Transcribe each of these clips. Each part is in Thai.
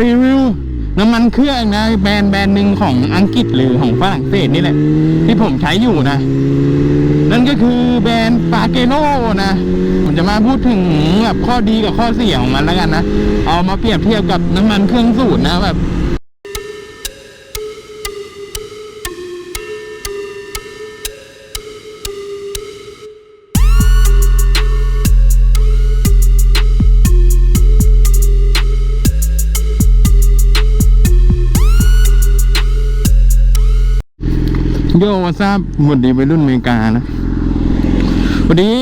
รีวิวน้ำมันเครื่องนะแบรนด์แบรนด์หนึ่งของอังกฤษหรือของฝรั่งเศสนี่แหละ ที่ผมใช้อยู่นะ นั่นก็คือแบรนด์ปาเกโนนะผมจะมาพูดถึงแบบข้อดีกับข้อเสียของมันแล้วกันนะ เอามาเปรียบเทียบกับน้ำมันเครื่องสูตรนะแบบ โยวัทราบหมดดีไปรุ่นอเมริกานะ วันนี้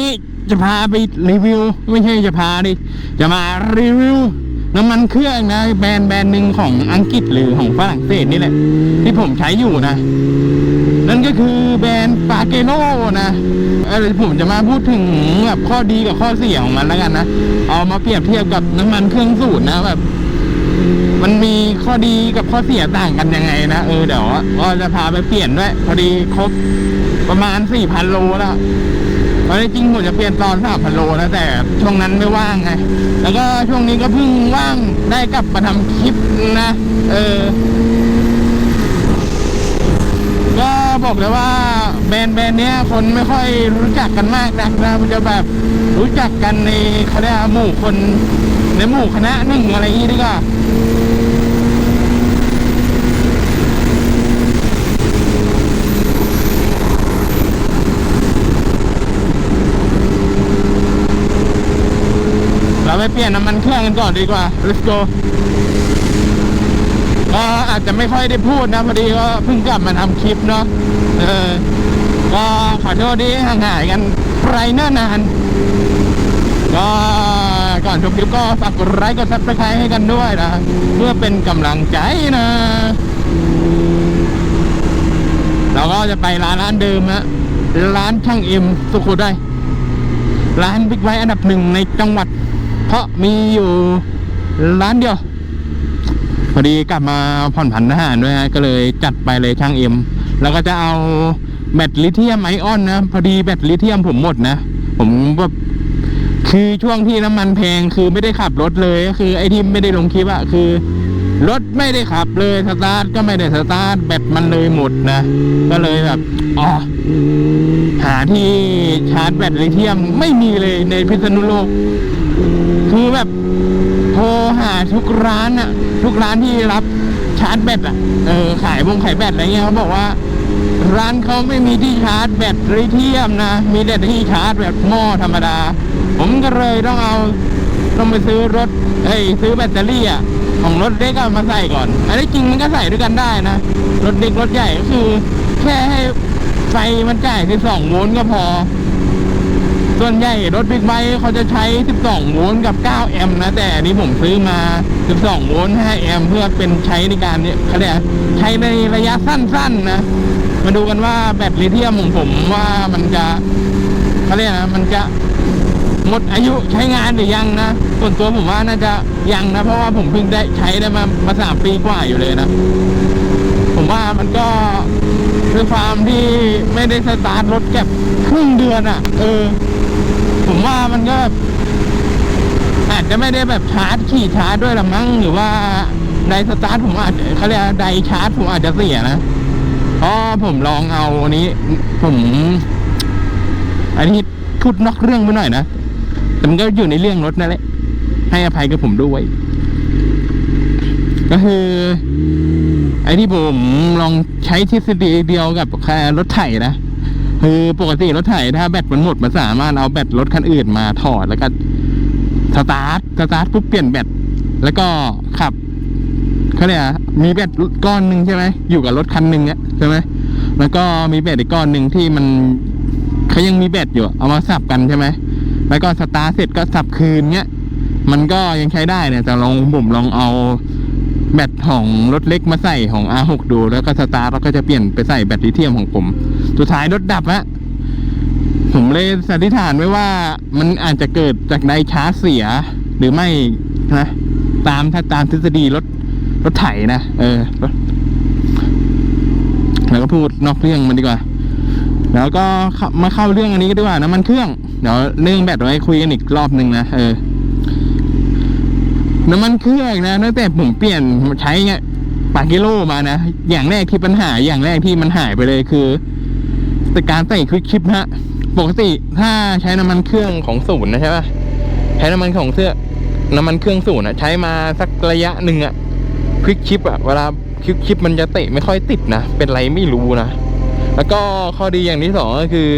จะพาไปรีวิว ไม่ใช่จะพาดิ จะมารีวิวน้ำมันเครื่องนะ แบรนด์แบรนด์หนึ่งของอังกฤษหรือของฝรั่งเศสนี่แหละ ที่ผมใช้อยู่นะ นั่นก็คือแบรนด์ปาเกโนนะเออผมจะมาพูดถึงแบบข้อดีกับข้อเสียของมันแล้วกันนะ เอามาเปรียบเทียบกับน้ำมันเครื่องสูตรนะแบบ มันมีข้อดีกับข้อเสียต่างกันยังไงนะ เออเดี๋ยวก็จะพาไปเปลี่ยนด้วย พอดีครบประมาณสี่พันโลแล้วตอนนี้จริงผมจะเปลี่ยนตอนสามพันโลนะแต่ช่วงนั้นไม่ว่างไง แล้วก็ช่วงนี้ก็เพิ่งว่างได้กลับมาทำคลิปนะ เออ ก็บอกเลยว่าแบรนด์แบรนด์เนี้ยคนไม่ค่อยรู้จักกันมากนักนะ มันจะแบบรู้จักกันในเขาเรียกว่หมู่คน ในหมู่คณะหนึ่งอะไรอย่างนี้ดีกว่าเราไปเปลี่ยนน้ำมันเครื่องกันก่อนดีกว่า let's go ก็อาจจะไม่ค่อยได้พูดนะพอดีก็เพิ่งกลับมาทำคลิปเนาะเออก็ขอโทษที่ห่างหายกันไรเนิ่นนานก็ ก่อนชมคลิปก็ฝากกดไลค์กดซับสไครต์ให้กันด้วยนะ เพื่อเป็นกำลังใจนะ เราก็จะไปร้านร้านเดิมฮะร้านช่างเอ็มสุขุได้ ร้านบิ๊กไบอันดับหนึ่งในจังหวัด เพราะมีอยู่ร้านเดียว พอดีกลับมาผ่อนผันทหารด้วยฮะก็เลยจัดไปเลยช่างเอ็มแล้วก็จะเอาแบตลิเธียมไอออนนะ พอดีแบตลิเธียมผมหมดนะ ผมแบบ คือช่วงที่น้ำมันแพงคือไม่ได้ขับรถเลยก็คือไอ้ที่ไม่ได้ลงคลิปอะคือ รถไม่ได้ขับเลยสตาร์ทก็ไม่ได้สตาร์ทแบตมันเลยหมดนะ ก็เลยแบบอ๋อหาที่ชาร์จแบตลิเธียมไม่มีเลยในพิษณุโลก คือแบบโทรหาทุกร้านอะทุกร้านที่รับชาร์จแบตอะเออขายวงขายแบตอะไรเงี้ยเขาบอกว่าร้านเขาไม่มีที่ชาร์จแบตลิเธียมนะ มีแต่ที่ชาร์จแบบหม้อธรรมดา ผมก็เลยต้องเอาต้องไปซื้อรถเอ้ยซื้อแบตเตอรี่อะของรถเล็กมาใส่ก่อน อันนี้จริงมันก็ใส่ด้วยกันได้นะ รถเล็กรถใหญ่ก็คือ แค่ให้ไฟมันจ่าย12โวลต์ก็พอ ส่วนใหญ่รถบิ๊กไบค์เขาจะใช้ 12 โวลต์กับ 9 แอมป์นะ แต่อันนี้ผมซื้อมา 12 โวลต์ 5 แอมป์เพื่อเป็นใช้ในการเนี่ยเขาเรียกใช้ในระยะสั้นๆนะ มาดูกันว่าแบตลิเธียมของผมว่ามันจะเขาเรียกนะมันจะ หมดอายุใช้งานหรือยังนะ ส่วนตัวผมว่าน่าจะยังนะ เพราะว่าผมเพิ่งได้ใช้ได้มามาสามปีกว่าอยู่เลยนะ ผมว่ามันก็คือความที่ไม่ได้สตาร์ทรถแก็บครึ่งเดือนอะ่ะ เออ ผมว่ามันก็อาจจะไม่ได้แบบชาร์จขี่ชาร์จด้วยละมั้งหรือว่าไดสตาร์ทผมอาจจะเขาเรียกว่าไดชาร์จผมอาจจะเสียนะเพราะผมลองเอาอันนี้ ผมอันนี้พูดนอกเรื่องไปหน่อยนะ มันก็อยู่ในเรื่องรถนั่นแหละ ให้อภัยกับผมด้วย ก็คือ ไอ้ที่ผมลองใช้ทฤษฎีเดียวกับรถไถนะคือปกติรถไถถ้าแบตมันหมดมันสามารถเอาแบตรถคันอื่นมาถอดแล้วก็สตาร์ทสตาร์ทปุ๊บเปลี่ยนแบตแล้วก็ขับเขาเรียกมีแบตก้อนหนึ่งใช่ไหมอยู่กับรถคันหนึ่งเนี่ยใช่ไหมแล้วก็มีแบตอีกก้อนหนึ่งที่มันเขายังมีแบตอยู่ เอามาสับกันใช่ไหม แล้วก็สตาร์ทเสร็จก็สับคืนเนี้ย มันก็ยังใช้ได้เนี่ยแต่ลองผมลองเอาแบตของรถเล็กมาใส่ของ R6 ดู แล้วก็สตาร์ทแล้วก็จะเปลี่ยนไปใส่แบตลิเธียมของผม สุดท้ายรถดับฮะผมเลยสันนิษฐานไว้ว่ามันอาจจะเกิดจากไดชาร์จเสีย หรือไม่นะตามถ้าตามทฤษฎีรถรถไถนะ เออ แล้วก็พูดนอกเรื่องมันดีกว่า แล้วก็มาเข้าเรื่องอันนี้ก็ดีกว่าน้ำมันเครื่องเดี๋ยวเรื่องแบตไว้คุยกันอีกรอบหนึ่งนะเออน้ำมันเครื่องนะตั้งแต่ผมเปลี่ยนใช้เนี่ยปากิโลมานะอย่างแรกที่ปัญหาอย่างแรกที่มันหายไปเลยคือแต่การใส่ควิกชิปฮะปกติถ้าใช้น้ำมันเครื่องของศูนย์นะใช่ปะใช้น้ำมันของเสื้อน้ำมันเครื่องศูนย์อะใช้มาสักระยะหนึ่งอะควิกชิปอะเวลาควิกชิปมันจะเตะไม่ค่อยติดนะเป็นไรไม่รู้นะ แล้วก็ข้อดีอย่างที่สองก็คือ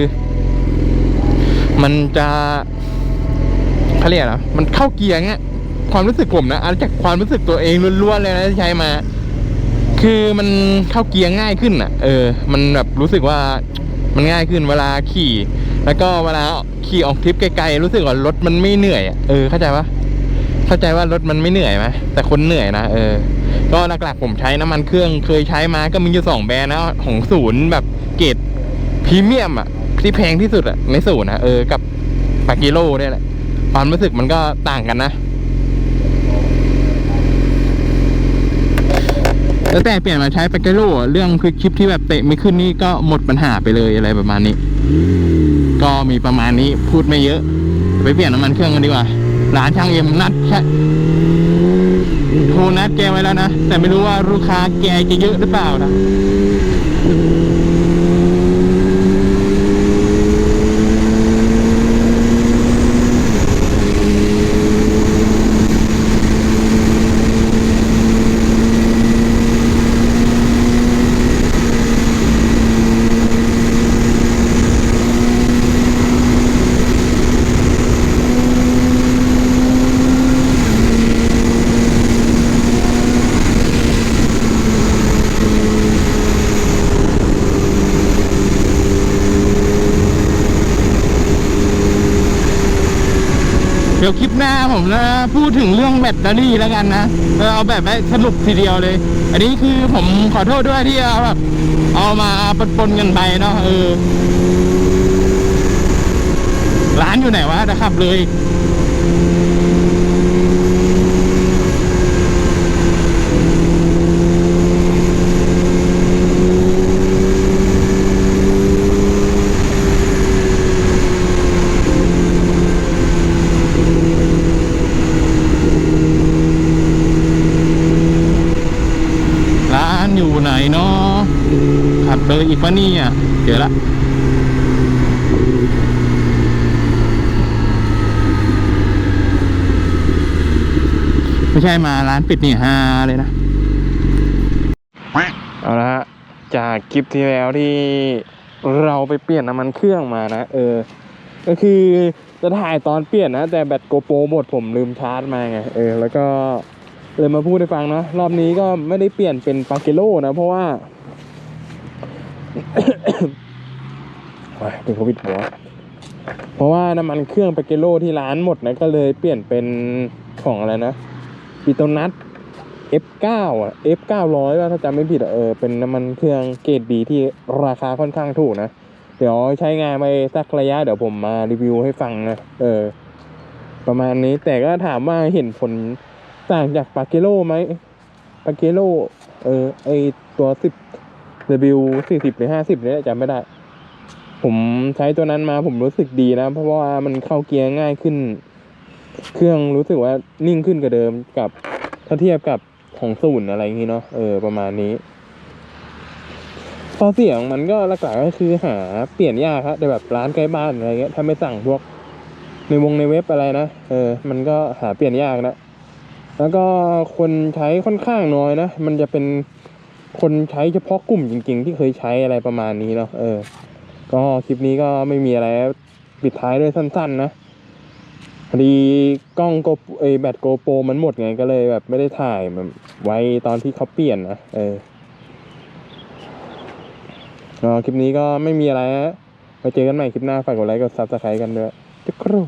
มันจะเขาเรียกนะมันเข้าเกียร์เงี้ย ความรู้สึกผมนะอาจากความรู้สึกตัวเองล้วนๆเลยนะที่ใช้มา คือมันเข้าเกียร์ง่ายขึ้นอะ เออ มันแบบรู้สึกว่ามันง่ายขึ้นเวลาขี่ แล้วก็เวลาขี่ออกทริปไกลๆรู้สึกว่ารถมันไม่เหนื่อยอะเออเข้าใจปะเข้าใจว่ารถมันไม่เหนื่อยไหมแต่คนเหนื่อยนะเออก็หลักๆผมใช้น้ำมันเครื่องเคยใช้มาก็มีอยู่สองแบรนด์นะของศูนย์แบบ เกรดพรีเมียมอะที่แพงที่สุดอะในศูนย์นะเออกับปากิโลเนี่ยแหละความรู้สึกมันก็ต่างกันนะแล้วแต่เปลี่ยนมาใช้ปาเกโร่เรื่องคลิกชิปที่แบบเตะไม่ขึ้นนี่ก็หมดปัญหาไปเลยอะไรประมาณนี้ ก็มีประมาณนี้พูดไม่เยอะ ไปเปลี่ยนน้ำมันเครื่องกันดีกว่าร้านช่างเอ็มนัดแค่โทรนัดแกไว้แล้วนะ แต่ไม่รู้ว่าลูกค้าแกจะเยอะหรือเปล่านะ เดี๋ยวคลิปหน้าผมนะพูดถึงเรื่องแบตเตอรี่แล้วกันนะเออเอาแบบสรุปทีเดียวเลย อันนี้คือผมขอโทษด้วยที่เอาแบบเอามาปนๆกันไปเนาะเออร้านอยู่ไหนวะนะขับเลย ร้านอยู่ไหนเนาะขับเลยอีก ปะเนี่ยเจอละไม่ใช่มาร้านปิดนี่ฮาเลยนะเอาละฮะจากคลิปที่แล้วที่เราไปเปลี่ยนน้ำมันเครื่องมานะเออ ก็คือจะถ่ายตอนเปลี่ยนนะ แต่แบตโกโปรหมดผมลืมชาร์จมาไงเออแล้วก็เลยมาพูดให้ฟังนะรอบนี้ก็ไม่ได้เปลี่ยนเป็นปาเกโลนะ เพราะว่า เป็นโควิดหัวเพราะว่าน้ำมันเครื่องปาเกโลที่ร้านหมดนะก็เลยเปลี่ยนเป็นของอะไรนะปิโตนัท F9 อะ F900 ว่าถ้าจำไม่ผิดเออเป็นน้ำมันเครื่องเกรดดีที่ราคาค่อนข้างถูกนะ เดี๋ยวใช้งานไปสักระยะเดี๋ยวผมมารีวิวให้ฟังนะเออ ประมาณนี้แต่ก็ถามว่าเห็นผลต่างจากปาเกโลไหมปาเกโลเออไอตัวสิบ W สี่สิบหรือห้าสิบเนี่ยจำไม่ได้ ผมใช้ตัวนั้นมาผมรู้สึกดีนะ เพราะว่ามันเข้าเกียร์ง่ายขึ้น เครื่องรู้สึกว่านิ่งขึ้นกว่าเดิมกับถ้าเทียบกับของศูนย์อะไรอย่างงี้เนาะเออประมาณนี้ข้อเสียงมันก็หลักๆก็คือหาเปลี่ยนยากครับแต่แบบร้านใกล้บ้านอะไรเงี้ยถ้าไม่สั่งพวกในวงในเว็บอะไรนะเออ มันก็หาเปลี่ยนยากนะ แล้วก็คนใช้ค่อนข้างน้อยนะ มันจะเป็น คนใช้เฉพาะกลุ่มจริง ๆ ที่เคยใช้อะไรประมาณนี้เนาะเออ ก็คลิปนี้ก็ไม่มีอะไรปิดท้ายด้วยสั้น ๆ นะพอดีกล้องโกเอแบตโกโปรมันหมดไงก็เลยแบบไม่ได้ถ่ายมันไว้ตอนที่เขาเปลี่ยนนะเออคลิปนี้ก็ไม่มีอะไรฮะไปเจอกันใหม่คลิปหน้าฝากกดไลค์กดซับสไครต์กันด้วยจุ๊กครู